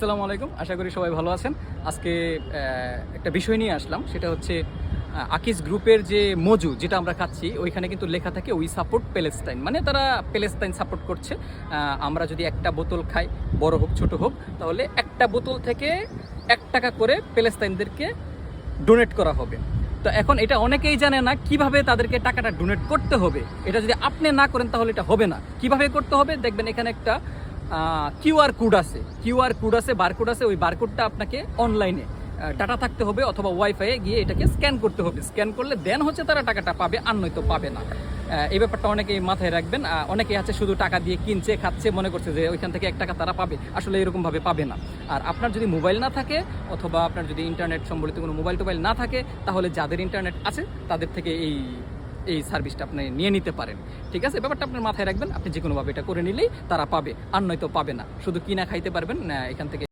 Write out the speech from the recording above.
আসসালামু আলাইকুম। আশা করি সবাই ভালো আছেন। আজকে একটা বিষয় নিয়ে আসলাম। সেটা হচ্ছে আকিস গ্রুপের যে মজু যেটা আমরা খাচ্ছি, ওইখানে কিন্তু লেখা থাকে উই সাপোর্ট প্যালেস্তাইন মানে তারা প্যালেস্তাইন সাপোর্ট করছে। আমরা যদি একটা বোতল খাই, বড় হোক, ছোট হোক, তাহলে একটা বোতল থেকে এক টাকা করে প্যালেস্তাইনদেরকে ডোনেট করা হবে। তো এখন এটা অনেকেই জানে না কীভাবে তাদেরকে টাকাটা ডোনেট করতে হবে। এটা যদি আপনি না করেন, তাহলে এটা হবে না। কীভাবে করতে হবে? দেখবেন এখানে একটা কিউআর কোড আছে। কিউআর কোড আছে বারকোড আছে, ওই বারকোডটা আপনাকে অনলাইনে ডাটা থাকতে হবে অথবা ওয়াইফাইয়ে গিয়ে এটাকে স্ক্যান করতে হবে। স্ক্যান করলে দেন হচ্ছে তারা টাকাটা পাবে, আর নয়তো পাবে না। এই ব্যাপারটা অনেকেই মাথায় রাখবেন। অনেকেই আছে শুধু টাকা দিয়ে কিনছে, খাচ্ছে, মনে করছে যে ওইখান থেকে এক টাকা তারা পাবে। আসলে এরকমভাবে পাবে না। আর আপনার যদি মোবাইল না থাকে, অথবা আপনার যদি ইন্টারনেট সম্বলিত কোনো মোবাইল টোবাইল না থাকে, তাহলে যাদের ইন্টারনেট আছে, তাদের থেকে এই এই সার্ভিসটা আপনি নিয়ে নিতে পারেন। ঠিক আছে? ব্যাপারটা আপনার মাথায় রাখবেন, আপনি যে কোনোভাবে এটা করে নিলেই তারা পাবে। আর নয়তো পাবে না। শুধু কিনা খাইতে পারবেন এখান থেকে